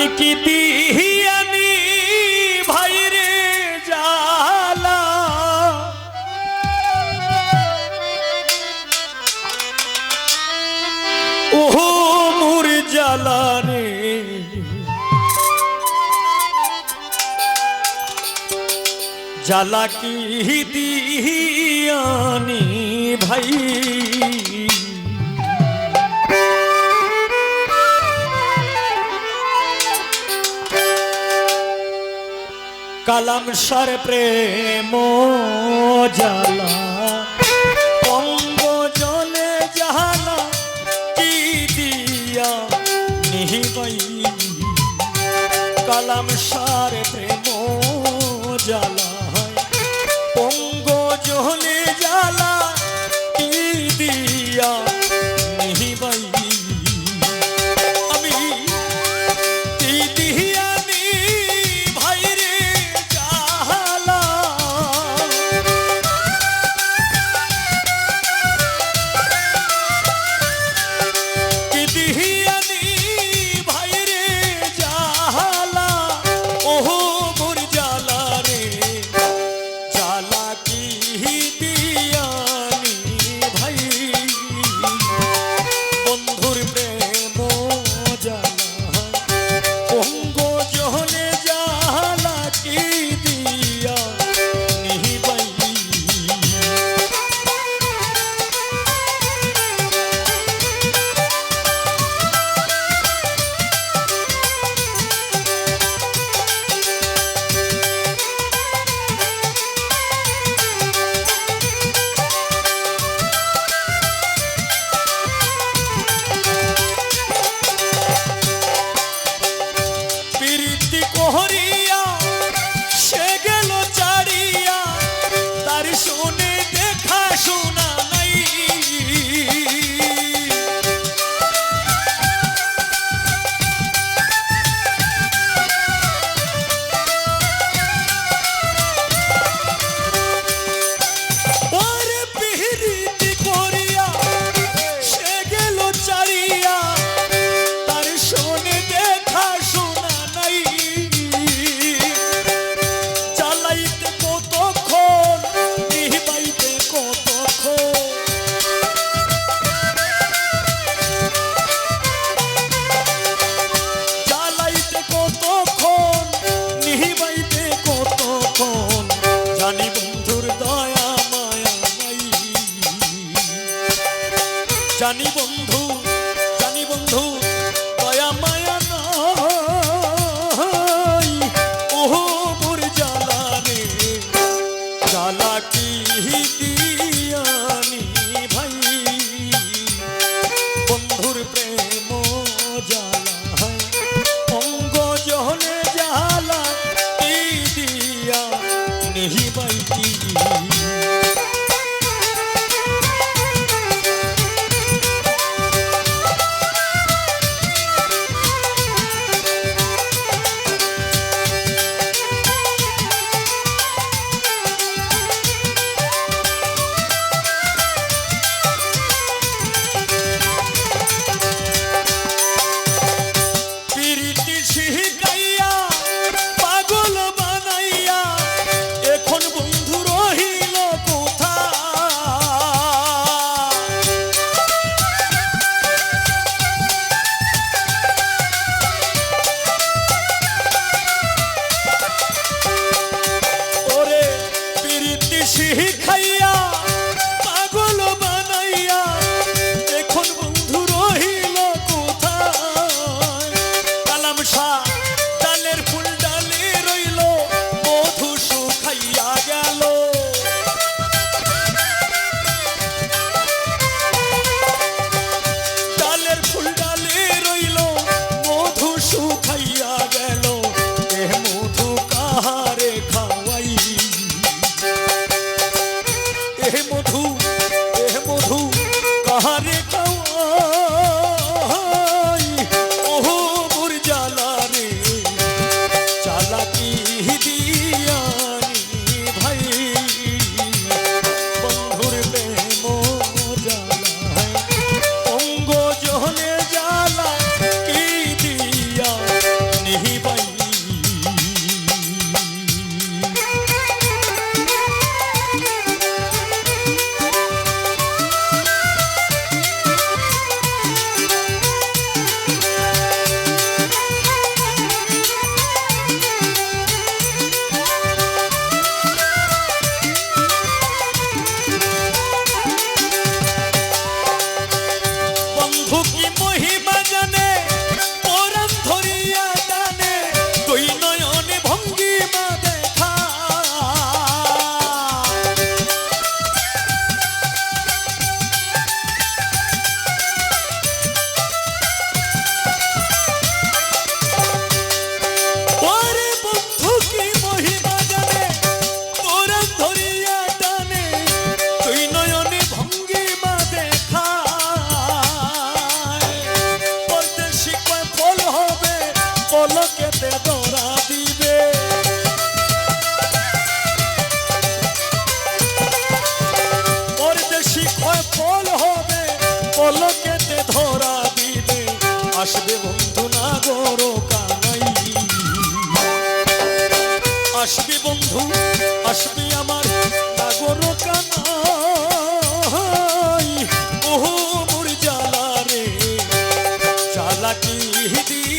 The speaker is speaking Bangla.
আমি কি দিহিয়ানি ভাইরে জালা ওহো মোর জালা রে জালা কি দিহিয়ানি ভাই? কালাম সার প্রেম জালা জালা কি দিয়া নিহিবাই কালাম সার প্রেম জালা অঙ্গ জলে জালা কি দিয়া জানি বন্ধু জানি বন্ধু, দয়া, মায়া নাই। ওহো, মোর জ্বালা রে কি দিয়ানি ভাই? বন্ধুর প্রেম জ্বালা অঙ্গ কি দিয়া নিহি বাই আসবে বন্ধু না গরো কানাই। আসবে বন্ধু, আসবে আমার নাগরো কানাই। ওহো মোর জালা রে। চালাকি দিয়ে